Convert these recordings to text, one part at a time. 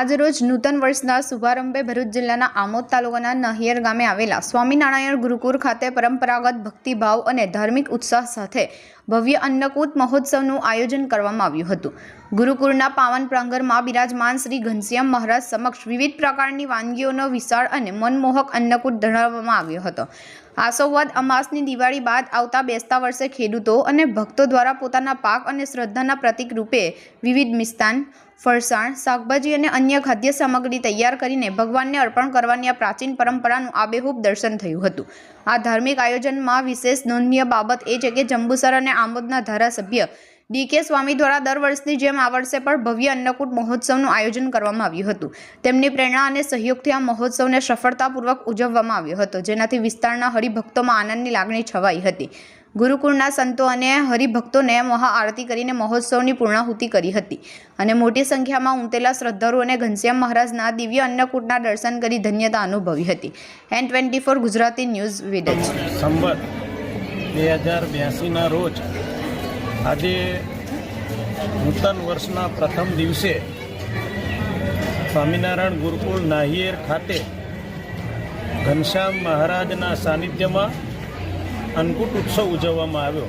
આજરોજ નૂતન વર્ષના શુભારંભે ભરૂચ જિલ્લાના આમોદ તાલુકાના નહિયર ગામે આવેલા સ્વામિનારાયણ ગુરુકુળ ખાતે પરંપરાગત ભક્તિભાવ અને ધાર્મિક ઉત્સાહ સાથે ભવ્ય અન્નકૂટ મહોત્સવનું આયોજન કરવામાં આવ્યું હતું. ગુરુકુળના પાવન પ્રાંગણમાં બિરાજમાન શ્રી ઘનશ્યામ મહારાજ સમક્ષ વિવિધ પ્રકારની વાનગીઓનો વિશાળ અને મનમોહક અન્નકૂટ ધરાવવામાં આવ્યો હતો. આસોવાદ અમાસની દિવાળી બાદ આવતા બેસતા વર્ષે ખેડૂતો અને ભક્તો દ્વારા પોતાના પાક અને શ્રદ્ધાના પ્રતિક રૂપે વિવિધ મિષ્ટાન, ફરસાણ, શાકભાજી અને અન્ય ખાદ્ય સામગ્રી તૈયાર કરીને ભગવાનને અર્પણ કરવાની આ પ્રાચીન પરંપરાનું આબેહૂબ દર્શન થયું હતું. આ ધાર્મિક આયોજનમાં વિશેષ નોંધનીય બાબત એ છે કે જંબુસર અને આમોદના ધારાસભ્ય ડી કે સ્વામી દ્વારા દર વર્ષની જેમ આ વર્ષે પણ ભવ્ય અન્નકૂટ મહોત્સવનું આયોજન કરવામાં આવ્યું હતું. તેમની પ્રેરણા અને સહયોગથી આ મહોત્સવને સફળતાપૂર્વક ઉજવવામાં આવ્યો હતો, જેનાથી વિસ્તારના હરિભક્તોમાં આનંદની લાગણી છવાઈ હતી. ગુરુકુળના સંતો અને હરિભક્તોને મહાઆરતી કરીને મહોત્સવની પૂર્ણાહુતિ કરી હતી અને મોટી સંખ્યામાં ઉમટેલા શ્રદ્ધાળુ અને ઘનશ્યામ મહારાજના દિવ્ય અન્નકૂટના દર્શન કરી ધન્યતા અનુભવી હતી. N twenty four Gujarati news વિડજ સંવત બે હજાર બ્યાસીના રોજ આજે નૂતન વર્ષના પ્રથમ દિવસે સ્વામિનારાયણ ગુરુકુળ નાહિયેર ખાતે ઘનશ્યામ મહારાજના સાનિધ્યમાં અન્નકૂટ ઉત્સવ ઉજવવામાં આવ્યો.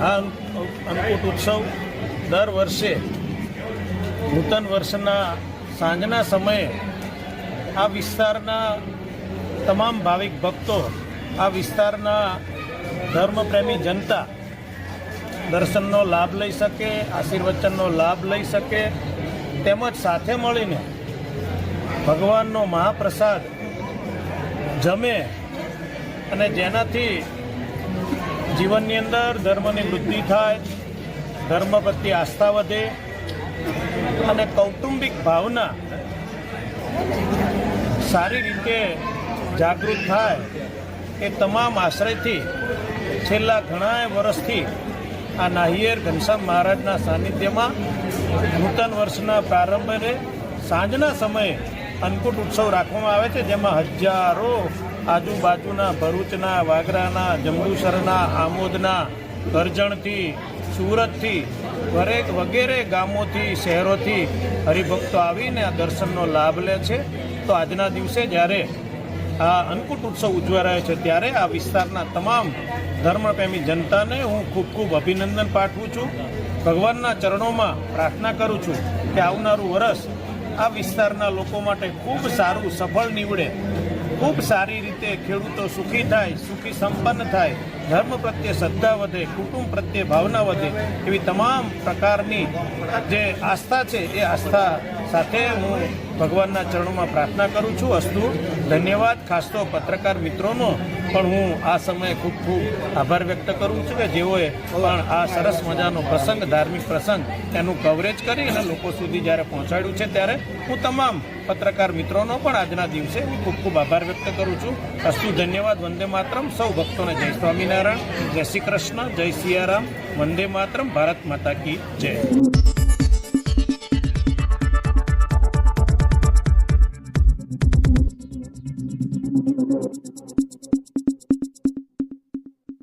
આ અન્ન- અન્નકૂટ ઉત્સવ દર વર્ષે નૂતન વર્ષના સાંજના સમયે આ વિસ્તારના તમામ ભાવિક ભક્તો, આ વિસ્તારના ધર્મપ્રેમી જનતા દર્શનનો લાભ લઈ શકે, આશીર્વચનનો લાભ લઈ શકે, તેમજ સાથે મળીને ભગવાનનો મહાપ્રસાદ જમે અને જેનાથી જીવનની અંદર ધર્મની વૃદ્ધિ થાય ધર્મ પ્રત્યે આસ્થા વધે અને કૌટુંબિક ભાવના સારી રીતે જાગૃત થાય, એ તમામ આશ્રયથી છેલ્લા ઘણા વર્ષથી આ નાહિયેર ઘનશ્યામ મહારાજના સાનિધ્યમાં નૂતન વર્ષના પ્રારંભે સાંજના સમયે અન્નકૂટ ઉત્સવ રાખવામાં આવે છે, જેમાં હજારો આજુબાજુના ભરૂચના, વાગરાના, જંબુસરના, આમોદના, કરજણથી, સુરતથી, દરેક વગેરે ગામોથી, શહેરોથી હરિભક્તો આવીને આ દર્શનનો લાભ લે છે. તો આજના દિવસે જ્યારે આ અન્નકૂટ ઉત્સવ ઉજવાઈ રહ્યો છે ત્યારે આ વિસ્તારના તમામ ધર્મપ્રેમી જનતાને હું ખૂબ ખૂબ અભિનંદન પાઠવું છું. ભગવાનના ચરણોમાં પ્રાર્થના કરું છું કે આવનારું વરસ આ વિસ્તારના લોકો માટે ખૂબ સારું સફળ નીવડે. ખૂબ સારી રીતે ખેડૂતો સુખી થાય, સુખી સંપન્ન થાય, ધર્મ પ્રત્યે શ્રદ્ધા વધે, કુટુંબ પ્રત્યે ભાવના વધે એવી તમામ પ્રકારની જે આસ્થા છે, એ આસ્થા સાથે હું ભગવાનના ચરણોમાં પ્રાર્થના કરું છું અસ્તુ. ધન્યવાદ. ખાસ તો પત્રકાર મિત્રોનો પણ હું આ સમયે ખૂબ ખૂબ આભાર વ્યક્ત કરું છું કે જેઓએ પણ આ સરસ મજાનો પ્રસંગ, ધાર્મિક પ્રસંગ એનું કવરેજ કરી અને લોકો સુધી જ્યારે પહોંચાડ્યું છે ત્યારે હું તમામ પત્રકાર મિત્રોનો પણ આજના દિવસે હું ખૂબ ખૂબ આભાર વ્યક્ત કરું છું. અસ્તુ, ધન્યવાદ. વંદે માતરમ. સૌ ભક્તોને જય સ્વામિનારાયણ. જય શ્રી કૃષ્ણ. જય સિયારામ. વંદે માતરમ. ભારત માતા કી જય.